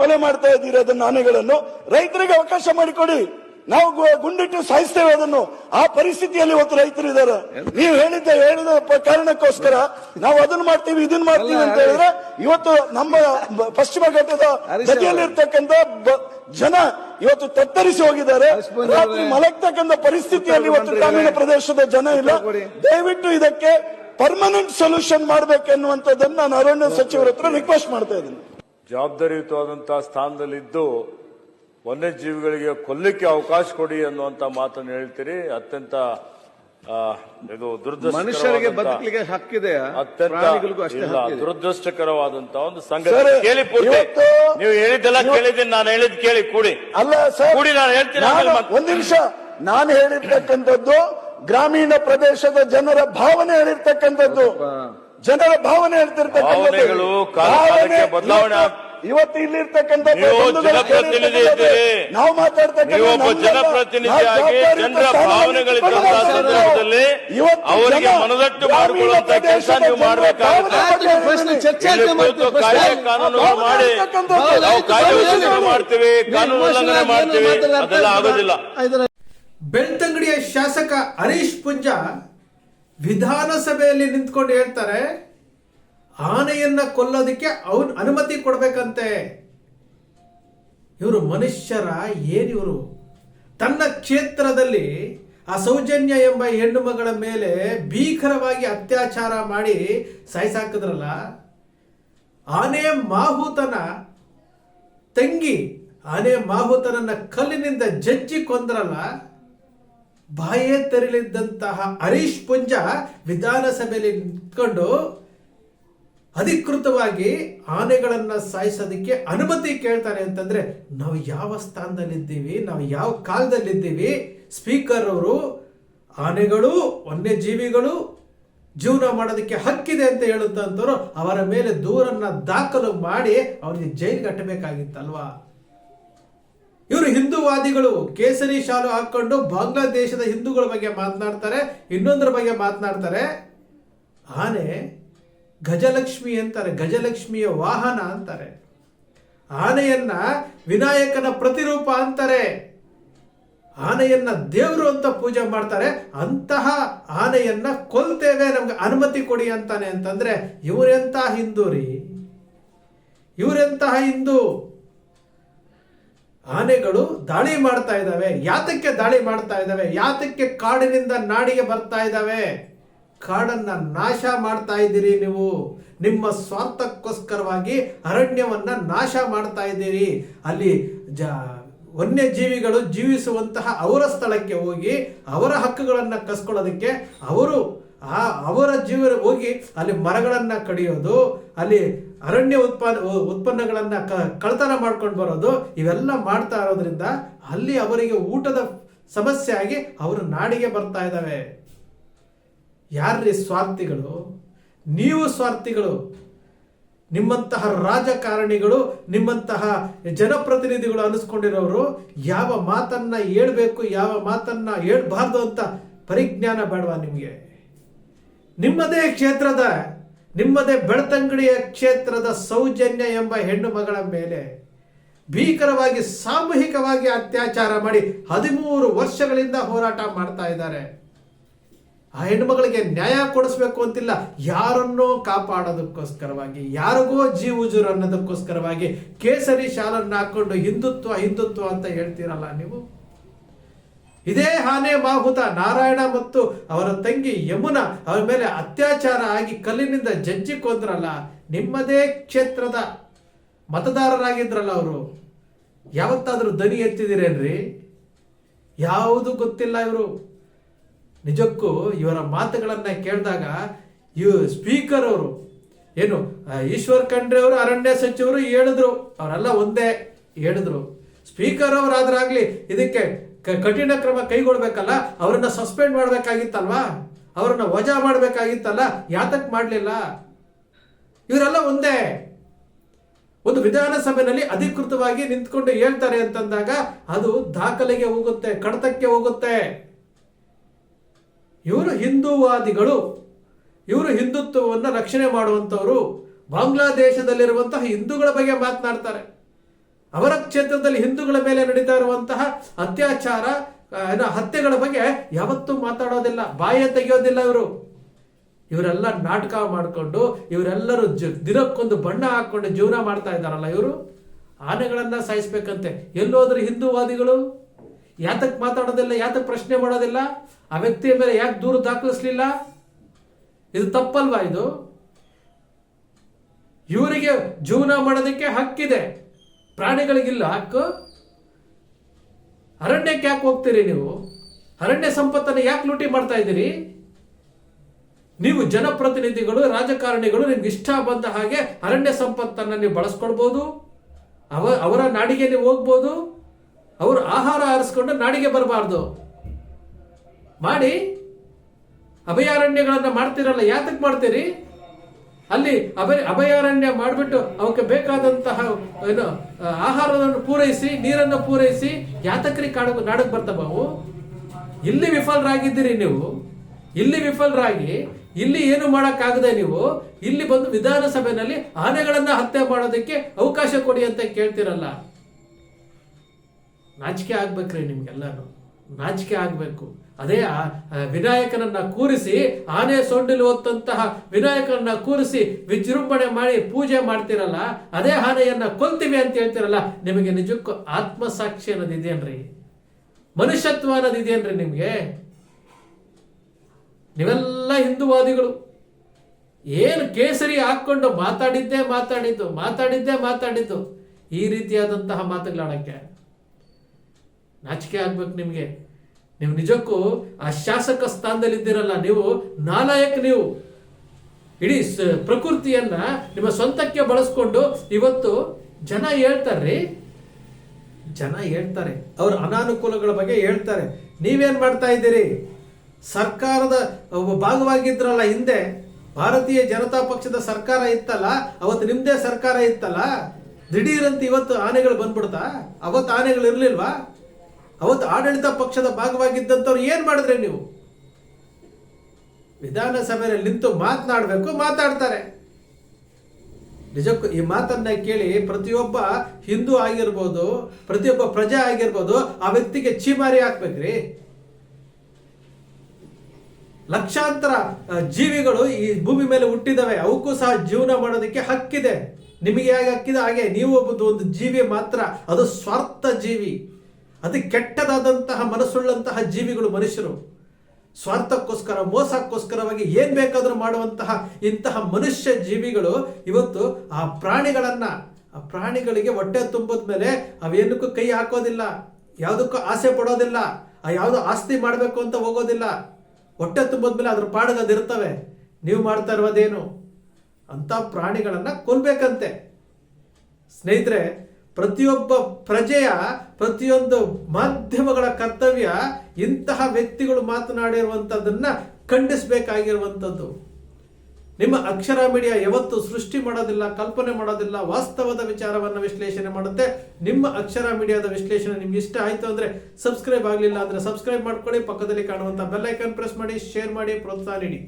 ಕೊಲೆ ಮಾಡ್ತಾ ಇದ್ದೀರಿ ಅದನ್ನ ಆನೆಗಳನ್ನು ರೈತರಿಗೆ ಅವಕಾಶ ಮಾಡಿಕೊಡಿ. ನಾವು ಗುಂಡಿಟ್ಟು ಸಾಯಿಸ್ತೇವೆ ಅದನ್ನು. ಆ ಪರಿಸ್ಥಿತಿಯಲ್ಲಿ ಇವತ್ತು ರೈತರು ಇದ್ದಾರೆ. ನೀವು ಹೇಳಿದ್ದ ಹೇಳಿದ ಕಾರಣಕ್ಕೋಸ್ಕರ ನಾವು ಅದನ್ನ ಮಾಡ್ತೀವಿ ಇದನ್ನ ಮಾಡ್ತೀವಿ ಅಂತ ಹೇಳಿದ್ರೆ ಇವತ್ತು ನಮ್ಮ ಪಶ್ಚಿಮ ಘಟ್ಟದ ಬ- ಜನ ಇವತ್ತು ತತ್ತರಿಸಿ ಹೋಗಿದ್ದಾರೆ. ರಾತ್ರಿ. ಮಲಗ್ತಕ್ಕಂಥ ಪರಿಸ್ಥಿತಿಯಲ್ಲಿ ಇವತ್ತು. ಗ್ರಾಮೀಣ ಪ್ರದೇಶದ ಜನ ಇಲ್ಲ. ದಯವಿಟ್ಟು ಇದಕ್ಕೆ ಪರ್ಮನೆಂಟ್ ಸೊಲ್ಯೂಷನ್ ಮಾಡ್ಬೇಕೆನ್ನುವಂಥದ್ದನ್ನ ನಾನು ಅರಣ್ಯ ಸಚಿವರ ಹತ್ರ ರಿಕ್ವೆಸ್ಟ್ ಮಾಡ್ತಾ ಇದ್ದೀನಿ. ಜವಾಬ್ದಾರಿಯುತವಾದಂತಹ ಸ್ಥಾನದಲ್ಲಿದ್ದು ವನ್ಯಜೀವಿಗಳಿಗೆ ಕೊಲ್ಲಕ್ಕೆ ಅವಕಾಶ ಕೊಡಿ ಅನ್ನುವಂತ ಮಾತನ್ನು ಹೇಳ್ತೀರಿ. ಅತ್ಯಂತ ಆ, ಇದು ಮನುಷ್ಯರಿಗೆ ದುರದೃಷ್ಟಕರವಾದಂತಹ- ಬದುಕಲಿಕ್ಕೆ ಅತ್ಯಂತ ಇಲ್ಲ ಹಕ್ಕಿದೆ ದುರದೃಷ್ಟಕರವಾದಂತಹ ಒಂದು ಸಂಗತಿ ಕೇಳಿ ಪೂರ್ತಿ. ನೀವು ಹೇಳಿದ್ದೆಲ್ಲ ಕೇಳಿದ್ದೀನಿ ನಾನು ಹೇಳಿದ್ ಕೇಳಿ ಕೂಡಿ. ಅಲ್ಲ ಸರ್ ಕೂಡಿ ನಾನು ಹೇಳ್ತೀನಿ ಒಂದು ಆಮೇಲೆ ಮತ್ತೆ- ಒಂದ್ ನಿಮಿಷ. ನಾನು ಹೇಳಿರ್ತಕ್ಕಂಥದ್ದು ಗ್ರಾಮೀಣ ಪ್ರದೇಶದ ಜನರ ಭಾವನೆ ಹೇಳಿರ್ತಕ್ಕಂಥದ್ದು. ಜನರ ಭಾವನೆ ಹೇಳ್ತಿರ್ತಕ್ಕಂಥದ್ದು ಬದಲಾವಣೆ ಇವತ್ತು- ಇಲ್ಲಿರ್ತಕ್ಕಂಥ ನೀವು ಮಾತಾಡ್ತಕ್ಕಂಥ ಜನಪ್ರತಿನಿಧಿಯಾಗಿ ಜನರ ಭಾವನೆಗಳಿದ್ದಂತಹ ಸಂದರ್ಭದಲ್ಲಿ ಅವರಿಗೆ ಮನದಟ್ಟು ಮಾಡಿಕೊಳ್ಳುವಂತ ಕೆಲಸ ನೀವು ಮಾಡಬೇಕಾಗುತ್ತೆ. ಕಾಯ್ದೆ. ಕಾನೂನುಗಳು ಮಾಡಿ. ನಾವು ಕಾಯ್ದೆ ಉಲ್ಲಂಘನೆ ಮಾಡ್ತೀವಿ ನೀವು ಕಾನೂನು ಉಲ್ಲಂಘನೆ ಮಾಡ್ತೀವಿ ಅದೆಲ್ಲ ಆಗೋದಿಲ್ಲ. ಬೆಳ್ತಂಗಡಿಯ ಶಾಸಕ ಹರೀಶ್ ಪುಂಜ ವಿಧಾನಸಭೆಯಲ್ಲಿ ನಿಂತ್ಕೊಂಡು ಹೇಳ್ತಾರೆ, ಆನೆಯನ್ನ ಕೊಲ್ಲೋದಕ್ಕೆ ಅವನ್ ಅನುಮತಿ ಕೊಡ್ಬೇಕಂತೆ. ಇವರು ಮನುಷ್ಯರ ಏನಿವರು ತನ್ನ ಕ್ಷೇತ್ರದಲ್ಲಿ ಆ ಸೌಜನ್ಯ ಎಂಬ ಹೆಣ್ಣು ಮಗಳ ಮೇಲೆ ಭೀಕರವಾಗಿ ಅತ್ಯಾಚಾರ ಮಾಡಿ ಸಾಯಿಸಾಕಿದ್ರಲ್ಲ, ಆನೆ ಮಾಹುತನ ತಂಗಿ, ಆನೆ ಮಾಹುತನನ್ನ ಕಲ್ಲಿನಿಂದ ಜಜ್ಜಿ ಕೊಂದ್ರಲ್ಲ ಬಾಯೇ ತೆರಳಿದ್ದಂತಹ ಹರೀಶ್ ಪುಂಜ ವಿಧಾನಸಭೆಯಲ್ಲಿ ನಿಂತ್ಕೊಂಡು ಅಧಿಕೃತವಾಗಿ ಆನೆಗಳನ್ನು ಸಾಯಿಸೋದಕ್ಕೆ ಅನುಮತಿ ಕೇಳ್ತಾರೆ ಅಂತಂದರೆ, ನಾವು ಯಾವ ಸ್ಥಾನದಲ್ಲಿದ್ದೀವಿ, ನಾವು ಯಾವ ಕಾಲದಲ್ಲಿದ್ದೀವಿ? ಸ್ಪೀಕರ್ ಅವರು, ಆನೆಗಳು, ವನ್ಯಜೀವಿಗಳು ಜೀವನ ಮಾಡೋದಕ್ಕೆ ಹಕ್ಕಿದೆ ಅಂತ ಹೇಳುತ್ತಂತವರು ಅವರ ಮೇಲೆ ದೂರನ್ನು ದಾಖಲು ಮಾಡಿ ಅವರಿಗೆ ಜೈಲು ಕಟ್ಟಬೇಕಾಗಿತ್ತಲ್ವಾ? ಇವರು ಹಿಂದೂವಾದಿಗಳು ಕೇಸರಿ ಶಾಲು ಹಾಕೊಂಡು ಬಾಂಗ್ಲಾದೇಶದ ಹಿಂದೂಗಳ ಬಗ್ಗೆ ಮಾತನಾಡ್ತಾರೆ, ಇನ್ನೊಂದರ ಬಗ್ಗೆ ಮಾತನಾಡ್ತಾರೆ. ಆನೆ ಗಜಲಕ್ಷ್ಮಿ ಅಂತಾರೆ, ಗಜಲಕ್ಷ್ಮಿಯ ವಾಹನ ಅಂತಾರೆ. ಆನೆಯನ್ನ ವಿನಾಯಕನ ಪ್ರತಿರೂಪ ಅಂತಾರೆ. ಆನೆಯನ್ನ ದೇವರು ಅಂತ ಪೂಜೆ ಮಾಡ್ತಾರೆ. ಅಂತಹ ಆನೆಯನ್ನ ಕೊಲ್ತೇವೆ, ನಮ್ಗೆ ಅನುಮತಿ ಕೊಡಿ ಅಂತಾನೆ ಅಂತಂದ್ರೆ ಇವರೆಂತ ಹಿಂದೂ ರೀ ಇವರೆಂತಹ ಹಿಂದೂ? ಆನೆಗಳು ದಾಳಿ ಮಾಡ್ತಾ ಇದ್ದಾವೆ. ಯಾತಕ್ಕೆ ದಾಳಿ ಮಾಡ್ತಾ ಇದ್ದಾವೆ? ಯಾತಕ್ಕೆ ಕಾಡಿನಿಂದ ನಾಡಿಗೆ ಬರ್ತಾ ಇದ್ದಾವೆ? ಕಾಡನ್ನ ನಾಶ ಮಾಡ್ತಾ ಇದ್ದೀರಿ ನೀವು. ನಿಮ್ಮ ಸ್ವಾರ್ಥಕ್ಕೋಸ್ಕರವಾಗಿ ಅರಣ್ಯವನ್ನ ನಾಶ ಮಾಡ್ತಾ ಇದ್ದೀರಿ. ಅಲ್ಲಿ ಜ, ವನ್ಯಜೀವಿಗಳು ಜೀವಿಸುವಂತಹ ಅವರ ಸ್ಥಳಕ್ಕೆ ಹೋಗಿ ಅವರ ಹಕ್ಕುಗಳನ್ನ ಕಸ್ಕೊಳ್ಳೋದಕ್ಕೆ ಅವರು ಆ, ಅವರ ಜೀವ ಹೋಗಿ ಅಲ್ಲಿ ಮರಗಳನ್ನ ಕಡಿಯೋದು, ಅಲ್ಲಿ ಅರಣ್ಯ ಉತ್ಪಾದ ಉತ್ಪನ್ನಗಳನ್ನು ಕಳ್ತನ ಮಾಡ್ಕೊಂಡು ಬರೋದು, ಇವೆಲ್ಲ ಮಾಡ್ತಾ ಇರೋದ್ರಿಂದ ಅಲ್ಲಿ ಅವರಿಗೆ ಊಟದ ಸಮಸ್ಯೆ ಆಗಿ ಅವರು ನಾಡಿಗೆ ಬರ್ತಾ ಇದ್ದಾವೆ ಯಾರ್ರೀ ಸ್ವಾರ್ಥಿಗಳು? ನೀವು ಸ್ವಾರ್ಥಿಗಳು. ನಿಮ್ಮಂತಹ ರಾಜಕಾರಣಿಗಳು, ನಿಮ್ಮಂತಹ ಜನಪ್ರತಿನಿಧಿಗಳು ಅನಿಸ್ಕೊಂಡಿರೋರು, ಯಾವ ಮಾತನ್ನ ಹೇಳ್ಬೇಕು, ಯಾವ ಮಾತನ್ನ ಹೇಳ್ಬಾರ್ದು ಅಂತ ಪರಿಜ್ಞಾನ ಬೇಡವಾ ನಿಮಗೆ? ನಿಮ್ಮದೇ ಕ್ಷೇತ್ರದ ನಿಮ್ಮದೇ ಬೆಳ್ತಂಗಡಿಯ ಕ್ಷೇತ್ರದ ಸೌಜನ್ಯ ಎಂಬ ಹೆಣ್ಣು ಮಗಳ ಮೇಲೆ ಭೀಕರವಾಗಿ ಸಾಮೂಹಿಕವಾಗಿ ಅತ್ಯಾಚಾರ ಮಾಡಿ ಹದಿಮೂರು ವರ್ಷಗಳಿಂದ ಹೋರಾಟ ಮಾಡ್ತಾ ಇದ್ದಾರೆ. ಆ ಹೆಣ್ಣುಮಗಳಿಗೆ ನ್ಯಾಯ ಕೊಡಿಸ್ಬೇಕು ಅಂತಿಲ್ಲ. ಯಾರನ್ನೋ ಕಾಪಾಡೋದಕ್ಕೋಸ್ಕರವಾಗಿ, ಯಾರಿಗೋ ಜೀವುಜುರು ಅನ್ನೋದಕ್ಕೋಸ್ಕರವಾಗಿ ಕೇಸರಿ ಶಾಲನ್ನು ಹಾಕೊಂಡು ಹಿಂದುತ್ವ ಹಿಂದುತ್ವ ಅಂತ ಹೇಳ್ತೀರಲ್ಲ ನೀವು? ಇದೇ ಆನೆ ಮಾಹುತ ನಾರಾಯಣ ಮತ್ತು ಅವರ ತಂಗಿ ಯಮುನಾ ಅವರ ಮೇಲೆ ಅತ್ಯಾಚಾರ ಆಗಿ ಕಲ್ಲಿನಿಂದ ಜಜ್ಜಿ ಕೊಂದ್ರಲ್ಲ, ನಿಮ್ಮದೇ ಕ್ಷೇತ್ರದ ಮತದಾರರಾಗಿದ್ರಲ್ಲ ಅವರು. ಯಾವತ್ತಾದರೂ ದನಿ ಎತ್ತಿದಿರೇನ್ರಿ? ಯಾವುದು ಗೊತ್ತಿಲ್ಲ ಇವರು. ನಿಜಕ್ಕೂ ಇವರ ಮಾತುಗಳನ್ನ ಕೇಳಿದಾಗ ಇವ್ ಸ್ಪೀಕರ್ ಅವರು, ಏನು ಈಶ್ವರ್ ಖಂಡ್ರೆ ಅವರು, ಅರಣ್ಯ ಸಚಿವರು ಹೇಳಿದ್ರು. ಅವರೆಲ್ಲ ಒಂದೇ ಹೇಳಿದ್ರು. ಸ್ಪೀಕರ್ ಅವರಾದ್ರಾಗ್ಲಿ ಇದಕ್ಕೆ ಕಠಿಣ ಕ್ರಮ ಕೈಗೊಳ್ಬೇಕಲ್ಲ, ಅವರನ್ನ ಸಸ್ಪೆಂಡ್ ಮಾಡಬೇಕಾಗಿತ್ತಲ್ವಾ? ಅವರನ್ನ ವಜಾ ಮಾಡಬೇಕಾಗಿತ್ತಲ್ಲ, ಯಾತಕ್ ಮಾಡಲಿಲ್ಲ? ಇವರೆಲ್ಲ ಒಂದೇ. ಒಂದು ವಿಧಾನಸಭೆಯಲ್ಲಿ ಅಧಿಕೃತವಾಗಿ ನಿಂತ್ಕೊಂಡು ಹೇಳ್ತಾರೆ ಅಂತಂದಾಗ ಅದು ದಾಖಲೆಗೆ ಹೋಗುತ್ತೆ, ಕಡತಕ್ಕೆ ಹೋಗುತ್ತೆ. ಇವರು ಹಿಂದೂವಾದಿಗಳು. ಇವರು ಹಿಂದುತ್ವವನ್ನು ರಕ್ಷಣೆ ಮಾಡುವಂಥವರು. ಬಾಂಗ್ಲಾದೇಶದಲ್ಲಿರುವಂತಹ ಹಿಂದೂಗಳ ಬಗ್ಗೆ ಮಾತನಾಡ್ತಾರೆ. ಅವರ ಕ್ಷೇತ್ರದಲ್ಲಿ ಹಿಂದೂಗಳ ಮೇಲೆ ನಡೀತಾ ಇರುವಂತಹ ಅತ್ಯಾಚಾರ ಹತ್ಯೆಗಳ ಬಗ್ಗೆ ಯಾವತ್ತೂ ಮಾತಾಡೋದಿಲ್ಲ, ಬಾಯ ತೆಗೆಯೋದಿಲ್ಲ ಇವರು. ಇವರೆಲ್ಲ ನಾಟಕ ಮಾಡಿಕೊಂಡು, ಇವರೆಲ್ಲರೂ ದಿನಕ್ಕೊಂದು ಬಣ್ಣ ಹಾಕೊಂಡು ಜೀವನ ಮಾಡ್ತಾ ಇದ್ದಾರಲ್ಲ ಇವರು. ಆನೆಗಳನ್ನ ಸಾಯಿಸ್ಬೇಕಂತೆ. ಎಲ್ಲೋದ್ರೆ ಹಿಂದೂವಾದಿಗಳು? ಯಾತಕ್ ಮಾತಾಡೋದಿಲ್ಲ, ಯಾತಕ್ ಪ್ರಶ್ನೆ ಮಾಡೋದಿಲ್ಲ? ಆ ವ್ಯಕ್ತಿಯ ಮೇಲೆ ಯಾಕೆ ದೂರು ದಾಖಲಿಸ್ಲಿಲ್ಲ? ಇದು ತಪ್ಪಲ್ವಾ ಇದು? ಇವರಿಗೆ ಜೀವನ ಮಾಡೋದಕ್ಕೆ ಹಕ್ಕಿದೆ. ಪ್ರಾಣಿಗಳಿಗಿಲ್ಲ ಹಕ್ಕು ಅರಣ್ಯಕ್ಕೆ ಯಾಕೆ ಹೋಗ್ತೀರಿ ನೀವು? ಅರಣ್ಯ ಸಂಪತ್ತನ್ನು ಯಾಕೆ ಲೂಟಿ ಮಾಡ್ತಾ ಇದ್ದೀರಿ? ನೀವು ಜನಪ್ರತಿನಿಧಿಗಳು, ರಾಜಕಾರಣಿಗಳು, ನಿಮ್ಗೆ ಇಷ್ಟ ಬಂದ ಹಾಗೆ ಅರಣ್ಯ ಸಂಪತ್ತನ್ನು ನೀವು ಬಳಸ್ಕೊಡ್ಬೋದು. ಅವ, ಅವರ ನಾಡಿಗೆ ನೀವು ಹೋಗ್ಬೋದು. ಅವರು ಆಹಾರ ಆರಿಸ್ಕೊಂಡು ನಾಡಿಗೆ ಬರಬಾರ್ದು. ಮಾಡಿ. ಅಭಯಾರಣ್ಯಗಳನ್ನು ಮಾಡ್ತಿರಲ್ಲ ಯಾತಕ್ಕೆ ಮಾಡ್ತೀರಿ? ಅಲ್ಲಿ ಅಭಯ, ಅಭಯಾರಣ್ಯ ಮಾಡಿಬಿಟ್ಟು ಅವಕ್ಕೆ ಬೇಕಾದಂತಹ, ಏನು ಆಹಾರವನ್ನು ಪೂರೈಸಿ, ನೀರನ್ನು ಪೂರೈಸಿ ಯಾತಕ್ರಿ ಕಾಡ ನಾಡಕ್ಕೆ ಅವು ಇಲ್ಲಿ ವಿಫಲರಾಗಿದ್ದೀರಿ ನೀವು. ಇಲ್ಲಿ ವಿಫಲರಾಗಿ, ಇಲ್ಲಿ ಏನು ಮಾಡೋಕ್ಕಾಗದೆ ನೀವು, ಇಲ್ಲಿ ಬಂದು ವಿಧಾನಸಭೆಯಲ್ಲಿ ಆನೆಗಳನ್ನು ಹತ್ಯೆ ಮಾಡೋದಕ್ಕೆ ಅವಕಾಶ ಕೊಡಿ ಅಂತ ಕೇಳ್ತಿರಲ್ಲ. ನಾಚಿಕೆ ಆಗ್ಬೇಕ್ರಿ ನಿಮ್ಗೆಲ್ಲಾನು. ನಾಚಿಕೆ ಆಗಬೇಕು. ಅದೇ ಆ ವಿನಾಯಕನನ್ನ ಕೂರಿಸಿ, ಆನೆ ಸೊಂಡಿಲು ಹೊತ್ತಂತಹ ವಿನಾಯಕನನ್ನ ಕೂರಿಸಿ ವಿಜೃಂಭಣೆ ಮಾಡಿ ಪೂಜೆ ಮಾಡ್ತಿರಲ್ಲ, ಅದೇ ಆನೆಯನ್ನ ಕೊಲ್ತೀವಿ ಅಂತ ಹೇಳ್ತಿರಲ್ಲ, ನಿಮಗೆ ನಿಜಕ್ಕೂ ಆತ್ಮಸಾಕ್ಷಿ ಅನ್ನೋದು ಇದೆಯೇನ್ರಿ ಮನುಷ್ಯತ್ವ ಅನ್ನೋದು ಇದೆಯೇನ್ರಿ ನಿಮ್ಗೆ? ನೀವೆಲ್ಲ ಹಿಂದೂವಾದಿಗಳು. ಏನು ಕೇಸರಿ ಹಾಕೊಂಡು ಮಾತಾಡಿದ್ದೇ ಮಾತಾಡಿದ್ದು ಮಾತಾಡಿದ್ದೇ ಮಾತಾಡಿದ್ದು, ಈ ರೀತಿಯಾದಂತಹ ಮಾತುಗಳಾಡಕ್ಕೆ. ನಾಚಿಕೆ ಆಗ್ಬೇಕು ನಿಮಗೆ. ನೀವು ನಿಜಕ್ಕೂ ಆ ಶಾಸಕ ಸ್ಥಾನದಲ್ಲಿ ಇದ್ದೀರಲ್ಲ ನೀವು ನಾಲಾಯಕ್ ನೀವು. ಇಡೀ ಪ್ರಕೃತಿಯನ್ನ ನಿಮ್ಮ ಸ್ವಂತಕ್ಕೆ ಬಳಸ್ಕೊಂಡು ಇವತ್ತು ಜನ ಹೇಳ್ತಾರ್ರಿ. ಜನ ಹೇಳ್ತಾರೆ. ಅವ್ರ ಅನಾನುಕೂಲಗಳ ಬಗ್ಗೆ ಹೇಳ್ತಾರೆ. ನೀವೇನ್ ಮಾಡ್ತಾ ಇದ್ದೀರಿ? ಸರ್ಕಾರದ ಭಾಗವಾಗಿದ್ರಲ್ಲ ಹಿಂದೆ, ಭಾರತೀಯ ಜನತಾ ಪಕ್ಷದ ಸರ್ಕಾರ ಇತ್ತಲ್ಲ, ಅವತ್ತು ನಿಮ್ದೇ ಸರ್ಕಾರ ಇತ್ತಲ್ಲ? ದಿಢೀರಂತ ಇವತ್ತು ಆನೆಗಳು ಬಂದ್ಬಿಡ್ತಾ? ಅವತ್ತು ಆನೆಗಳು ಇರ್ಲಿಲ್ವಾ? ಅವತ್ತು ಆಡಳಿತ ಪಕ್ಷದ ಭಾಗವಾಗಿದ್ದಂಥವ್ರು ಏನು ಮಾಡಿದ್ರೆ ನೀವು? ವಿಧಾನಸಭೆಯಲ್ಲಿ ನಿಂತು ಮಾತನಾಡಬೇಕು, ಮಾತಾಡ್ತಾರೆ. ನಿಜಕ್ಕೂ ಈ ಮಾತನ್ನ ಕೇಳಿ ಪ್ರತಿಯೊಬ್ಬ ಹಿಂದೂ ಆಗಿರ್ಬೋದು, ಪ್ರತಿಯೊಬ್ಬ ಪ್ರಜೆ ಆಗಿರ್ಬೋದು, ಆ ವ್ಯಕ್ತಿಗೆ ಚೀಮಾರಿ ಹಾಕ್ಬೇಕ್ರಿ. ಲಕ್ಷಾಂತರ ಜೀವಿಗಳು ಈ ಭೂಮಿ ಮೇಲೆ ಹುಟ್ಟಿದವೆ, ಅವಕ್ಕೂ ಸಹ ಜೀವನ ಮಾಡೋದಕ್ಕೆ ಹಕ್ಕಿದೆ. ನಿಮಗೆ ಹೇಗೆ ಹಕ್ಕಿದೆ? ಹಾಗೆ ನೀವು ಒಂದು ಜೀವಿ ಮಾತ್ರ, ಅದು ಸ್ವಾರ್ಥ ಜೀವಿ. ಅದು ಕೆಟ್ಟದಾದಂತಹ ಮನಸ್ಸುಳ್ಳಂತಹ ಜೀವಿಗಳು ಮನುಷ್ಯರು. ಸ್ವಾರ್ಥಕ್ಕೋಸ್ಕರ, ಮೋಸಕ್ಕೋಸ್ಕರವಾಗಿ ಏನ್ ಬೇಕಾದರೂ ಮಾಡುವಂತಹ ಇಂತಹ ಮನುಷ್ಯ ಜೀವಿಗಳು ಇವತ್ತು ಆ ಪ್ರಾಣಿಗಳನ್ನ, ಆ ಪ್ರಾಣಿಗಳಿಗೆ ಹೊಟ್ಟೆ ತುಂಬದ ಮೇಲೆ ಅವೇನಕ್ಕೂ ಕೈ ಹಾಕೋದಿಲ್ಲ, ಯಾವುದಕ್ಕೂ ಆಸೆ ಪಡೋದಿಲ್ಲ, ಆ ಯಾವುದೂ ಆಸ್ತಿ ಮಾಡಬೇಕು ಅಂತ ಹೋಗೋದಿಲ್ಲ. ಹೊಟ್ಟೆ ತುಂಬದ ಮೇಲೆ ಅದ್ರ ಪಾಡಿಗೆ ನೀವು ಮಾಡ್ತಾ ಇರೋದೇನು? ಅಂತ ಪ್ರಾಣಿಗಳನ್ನ ಕೊಲ್ಬೇಕಂತೆ. ಸ್ನೇಹಿತರೆ ಪ್ರತಿಯೊಬ್ಬ ಪ್ರಜೆಯ ಪ್ರತಿಯೊಂದು ಮಾಧ್ಯಮಗಳ ಕರ್ತವ್ಯ ಇಂತಹ ವ್ಯಕ್ತಿಗಳು ಮಾತನಾಡಿರುವಂಥದ್ದನ್ನ ಖಂಡಿಸಬೇಕಾಗಿರುವಂಥದ್ದು ನಿಮ್ಮ ಅಕ್ಷರ ಮೀಡಿಯಾ ಯಾವತ್ತು ಸೃಷ್ಟಿ ಮಾಡೋದಿಲ್ಲ, ಕಲ್ಪನೆ ಮಾಡೋದಿಲ್ಲ, ವಾಸ್ತವದ ವಿಚಾರವನ್ನು ವಿಶ್ಲೇಷಣೆ ಮಾಡುತ್ತೆ. ನಿಮ್ಮ ಅಕ್ಷರ ಮೀಡಿಯಾದ ವಿಶ್ಲೇಷಣೆ ನಿಮ್ಗೆ ಇಷ್ಟ ಆಯ್ತು ಅಂದ್ರೆ ಸಬ್ಸ್ಕ್ರೈಬ್ ಆಗಲಿಲ್ಲ ಅಂದ್ರೆ ಸಬ್ಸ್ಕ್ರೈಬ್ ಮಾಡ್ಕೊಳ್ಳಿ. ಪಕ್ಕದಲ್ಲಿ ಕಾಣುವಂಥ ಬೆಲ್ ಐಕಾನ್ ಪ್ರೆಸ್ ಮಾಡಿ, ಶೇರ್ ಮಾಡಿ, ಪ್ರೋತ್ಸಾಹ ನೀಡಿ.